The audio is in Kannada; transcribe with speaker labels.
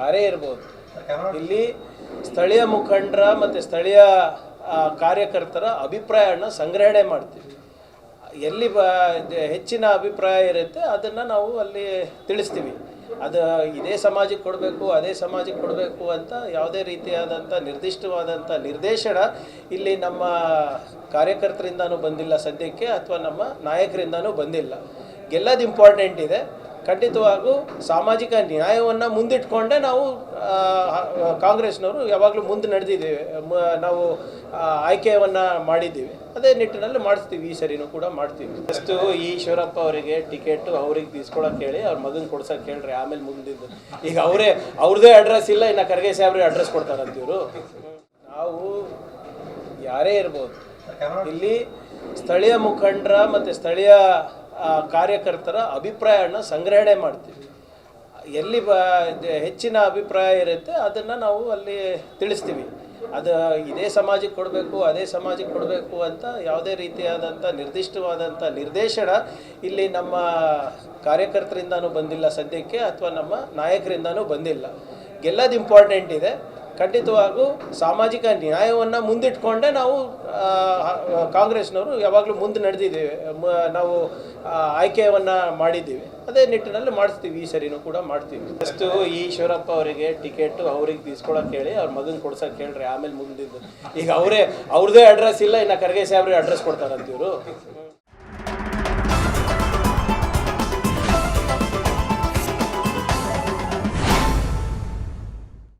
Speaker 1: ಯಾರೇ ಇರ್ಬೋದು. ಇಲ್ಲಿ ಸ್ಥಳೀಯ ಮುಖಂಡರ ಮತ್ತು ಸ್ಥಳೀಯ ಕಾರ್ಯಕರ್ತರ ಅಭಿಪ್ರಾಯನ ಸಂಗ್ರಹಣೆ ಮಾಡ್ತೀವಿ. ಎಲ್ಲಿ ಬ ಹೆಚ್ಚಿನ ಅಭಿಪ್ರಾಯ ಇರುತ್ತೆ ಅದನ್ನು ನಾವು ಅಲ್ಲಿ ತಿಳಿಸ್ತೀವಿ. ಅದು ಇದೇ ಸಮಾಜಕ್ಕೆ ಕೊಡಬೇಕು ಅದೇ ಸಮಾಜಕ್ಕೆ ಕೊಡಬೇಕು ಅಂತ ಯಾವುದೇ ರೀತಿಯಾದಂಥ ನಿರ್ದಿಷ್ಟವಾದಂಥ ನಿರ್ದೇಶನ ಇಲ್ಲಿ ನಮ್ಮ ಕಾರ್ಯಕರ್ತರಿಂದನೂ ಬಂದಿಲ್ಲ ಸದ್ಯಕ್ಕೆ ಅಥವಾ ನಮ್ಮ ನಾಯಕರಿಂದನೂ ಬಂದಿಲ್ಲ. ಗೆಲ್ಲೋದು ಇಂಪಾರ್ಟೆಂಟ್ ಇದೆ. ಖಂಡಿತವಾಗೂ ಸಾಮಾಜಿಕ ನ್ಯಾಯವನ್ನು ಮುಂದಿಟ್ಕೊಂಡೇ ನಾವು ಕಾಂಗ್ರೆಸ್ನವರು ಯಾವಾಗಲೂ ಮುಂದೆ ನಡೆದಿದ್ದೇವೆ. ನಾವು ಆಯ್ಕೆಯನ್ನು ಮಾಡಿದ್ದೀವಿ. ಅದೇ ನಿಟ್ಟಿನಲ್ಲಿ ಮಾಡಿಸ್ತೀವಿ. ಈ ಸರಿನೂ ಕೂಡ ಮಾಡ್ತೀವಿ. ಫಸ್ಟು ಈಶ್ವರಪ್ಪ ಅವರಿಗೆ ಟಿಕೆಟು ಅವ್ರಿಗೆ ತೀಸ್ಕೊಳಕ್ಕೆ ಹೇಳಿ, ಅವ್ರ ಮಗನ ಕೊಡ್ಸಕ್ಕೆ ಹೇಳ್ರಿ ಆಮೇಲೆ ಮುಂದಿದ್ದು ಈಗ ಅವರೇ ಅವ್ರದ್ದೇ ಅಡ್ರೆಸ್ ಇಲ್ಲ, ಇನ್ನು ಖರ್ಗೆ ಸಾಹೇಬ್ರಿಗೆ ಅಡ್ರೆಸ್ ಕೊಡ್ತಾರಂತ ಇವರು. ನಾವು ಯಾರೇ ಇರ್ಬೋದು. ಇಲ್ಲಿ ಸ್ಥಳೀಯ ಮುಖಂಡರ ಮತ್ತು ಸ್ಥಳೀಯ ಕಾರ್ಯಕರ್ತರ ಅಭಿಪ್ರಾಯನ ಸಂಗ್ರಹಣೆ ಮಾಡ್ತೀವಿ. ಎಲ್ಲಿ ಹೆಚ್ಚಿನ ಅಭಿಪ್ರಾಯ ಇರುತ್ತೆ, ಅದನ್ನು ನಾವು ಅಲ್ಲಿ ತಿಳಿಸ್ತೀವಿ. ಅದು ಇದೇ ಸಮಾಜಕ್ಕೆ ಕೊಡಬೇಕು, ಅದೇ ಸಮಾಜಕ್ಕೆ ಕೊಡಬೇಕು ಅಂತ ಯಾವುದೇ ರೀತಿಯಾದಂಥ ನಿರ್ದಿಷ್ಟವಾದಂಥ ನಿರ್ದೇಶನ ಇಲ್ಲಿ ನಮ್ಮ ಕಾರ್ಯಕರ್ತರಿಂದನೂ ಬಂದಿಲ್ಲ ಸದ್ಯಕ್ಕೆ, ಅಥವಾ ನಮ್ಮ ನಾಯಕರಿಂದನೂ ಬಂದಿಲ್ಲ. ಗೆಲ್ಲೋದು ಇಂಪಾರ್ಟೆಂಟ್ ಇದೆ. ಖಂಡಿತವಾಗೂ ಸಾಮಾಜಿಕ ನ್ಯಾಯವನ್ನು ಮುಂದಿಟ್ಕೊಂಡೇ ನಾವು ಕಾಂಗ್ರೆಸ್ನವರು ಯಾವಾಗಲೂ ಮುಂದೆ ನಡೆದಿದ್ದೇವೆ. ನಾವು ಆಯ್ಕೆಯನ್ನು ಮಾಡಿದ್ದೀವಿ. ಅದೇ ನಿಟ್ಟಿನಲ್ಲಿ ಮಾಡಿಸ್ತೀವಿ. ಈ ಸರಿನೂ ಕೂಡ ಮಾಡ್ತೀವಿ. ಈ ಈಶ್ವರಪ್ಪ ಅವರಿಗೆ ಟಿಕೆಟು ಅವ್ರಿಗೆ ತೀಸ್ಕೊಳಕ್ಕೆ ಹೇಳಿ, ಅವ್ರ ಮಗನ ಕೊಡ್ಸಕ್ಕೆ ಹೇಳ್ರಿ. ಆಮೇಲೆ ಮುಂದಿದ್ದು ಈಗ ಅವರೇ ಅವ್ರದ್ದೇ ಅಡ್ರೆಸ್ ಇಲ್ಲ, ಇನ್ನು ಖರ್ಗೆ ಸಾಹೇಬ್ರಿಗೆ ಅಡ್ರೆಸ್ ಕೊಡ್ತಾರಂತ ಇವರು.